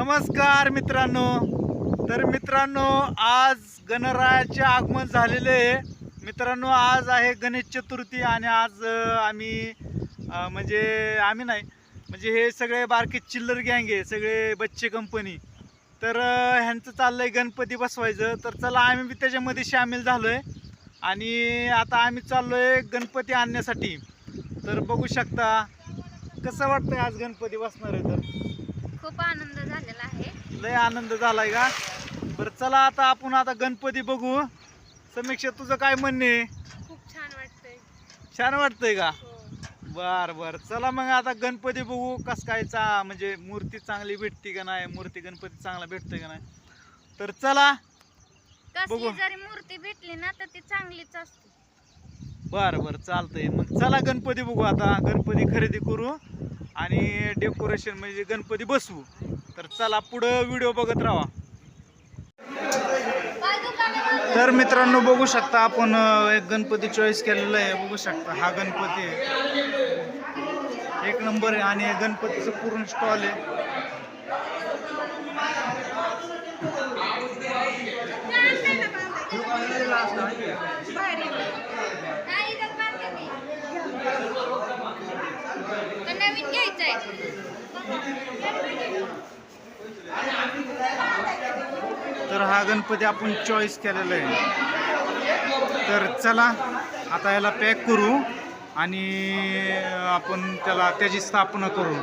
नमस्कार मित्रांनो. तर मित्रांनो आज गणरायाचे आगमन झालेले आहे. मित्रांनो आज आहे गणेश चतुर्थी आणि आज आम्ही म्हणजे आम्ही नाही म्हणजे हे सगळे बारके चिल्लर गँग आहे सगळे बच्चे कंपनी. तर ह्यांचं चाललं आहे गणपती बसवायचं. तर चला आम्ही बी त्याच्यामध्ये सामील आहे आणि आता आम्ही चाललो आहे गणपती आणण्यासाठी. तर बघू शकता कसं वाटतं आज गणपती बसणार आहे तर? खूप आनंद झालेला आहे. लय आनंद झालाय का? बरं चला आता आपण आता गणपती बघू. समीक्षा तुझं काय म्हणणे? खूप छान वाटतंय. छान वाटतंय का? हो. बर बर. चला मग आता गणपती बघू कस काय चा म्हणजे मूर्ती चांगली भेटते का नाही? मूर्ती गणपती चांगला भेटतोय का नाही? तर चला बघू. जरी मूर्ती भेटली ना तर ती चांगलीच असते. बर बर. चालतंय. मग चला गणपती बघू आता. गणपती खरेदी करू. आणि डेकोरेशन म्हणजे गणपती बसवू. तर चला पुढं व्हिडिओ बघत राहा. तर मित्रांनो बघू शकता आपण एक गणपती चॉईस केलेला आहे. बघू शकता हा गणपती आहे. एक नंबर आहे आणि गणपतीचं पूर्ण स्टॉल आहे. तर हा गणपती आपण चॉईस केलेला आहे. तर चला आता याला पॅक करू आणि आपण त्याला त्याची स्थापना करू.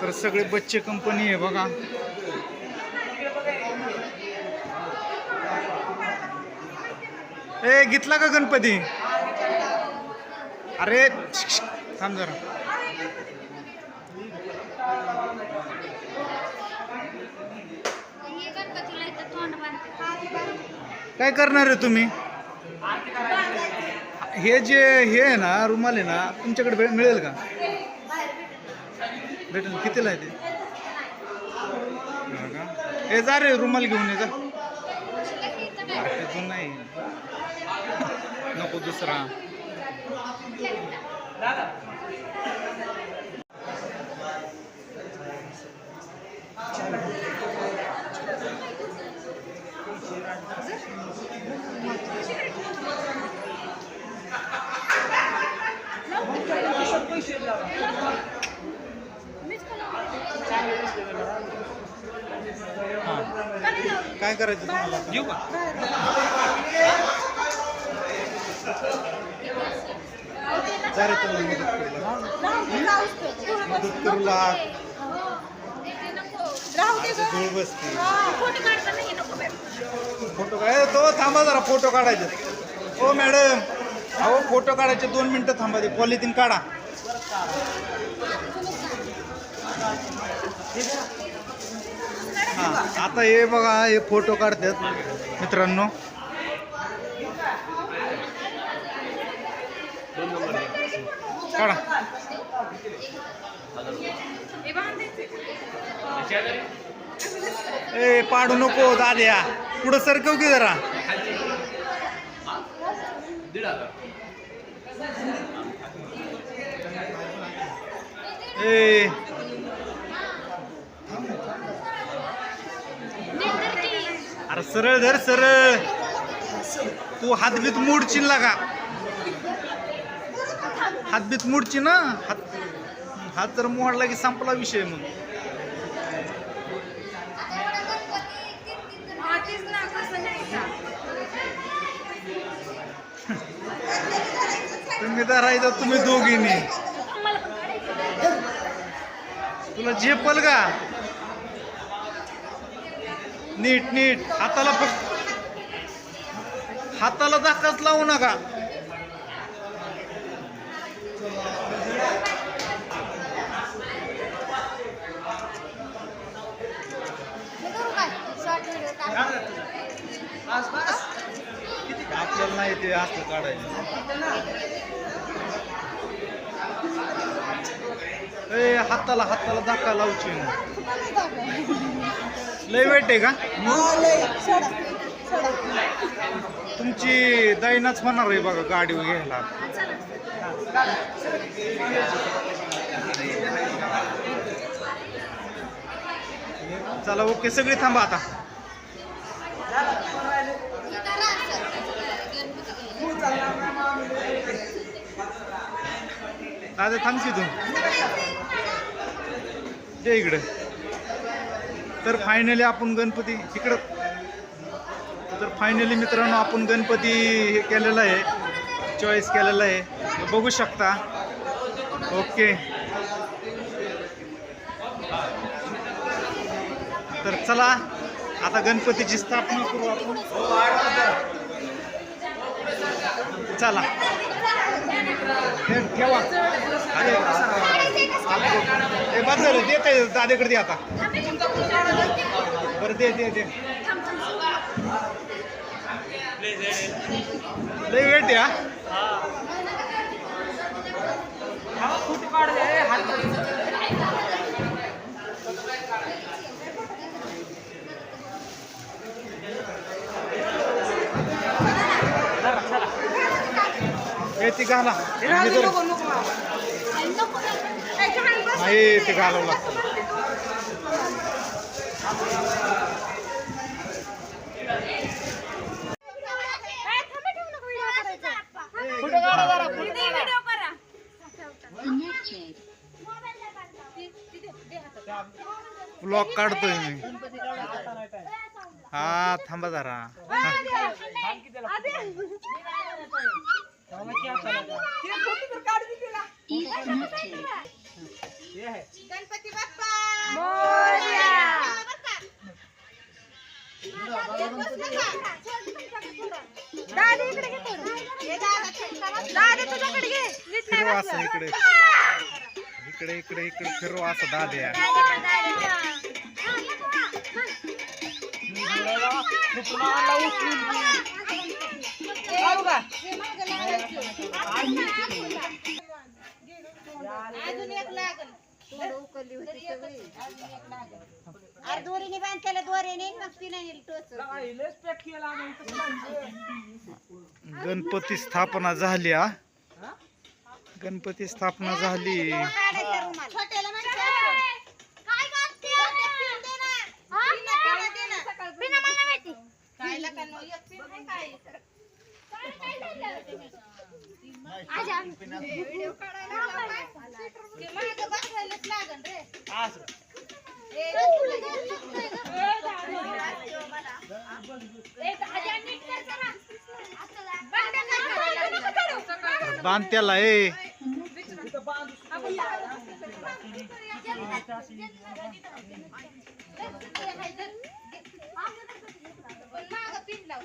तर सगळे बच्चे कंपनी आहे बघा. ए घेतला का गणपती? अरे थांब जरा. काय करणार आहे तुम्ही? हे जे हे आहे ना रुमाल आहे ना तुमच्याकडे भे- मिळेल का? भेटेल. कितीला आहे ते? का? हे जा रे रुमाल घेऊन ये जा. नाही. नको दुसरा. काय करायचं तुम्हाला? घेऊ का? मदत करूला मदत करूला असं धूळ बसते. फोटो काढता नाही नको बाई. फोटो काय तो थांबा जरा फोटो काढायचे. हो मॅडम. अहो फोटो काढायचे दोन मिनिटं थांबा ते पॉलिथिन काढा. आता हे बघा हे फोटो काढतात मित्रांनो. काढा. ए पाडू नको दाद्या. पुढं सरकव की जरा. ए. सरळ धर सरळ. तू हातबीत मोडशील का? हातबीत मोडची ना हात हात जर मोडला की संपला विषय मग. तुम्ही धरायचं तुम्ही दोघींनी. तुला झेपल का? नीट नीट. हाताला फक्त हाताला धक्काच लावू नका. आपल्याला नाही ते असलं काढायचं. ए हाताला हाताला धक्का लावची लय वेट आहे का? तुमची दैनाच होणार आहे बघा गाडी घ्यायला. चला ओके सगळे थांबा आता. दादा थांब की तू. दे इकडे. तर फायनली आपण गणपती इकडं तर फायनली मित्रांनो आपण गणपती हे केलेला आहे. चॉईस केलेला आहे. बघू शकता. ओके तर चला आता गणपतीची स्थापना करू आपण. चला. ठेवा. अरे, बस झालं. दे ते दादेकडे दे आता. बरं दे दे दे. लई वेट द्या घाला नाही ते घालावं लागतं ब्लॉक काढतोय मी हा थांबा जरा गणपती बाप्पा। दादा इकडे घे थोडं. हे दादा, दादा तुझ्याकडे घे. नीट नाही फिरवा बसलं. असं इकडे. इकडे इकडे इकडे फिरवा असं दाद्या अजून एक लागल अरे दोरीने दोरीने मग तिने टोच गणपती स्थापना झाली हा? गणपती स्थापना झाली. काय बांधा बांध त्याला ए पण पिन लाव.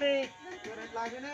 पिन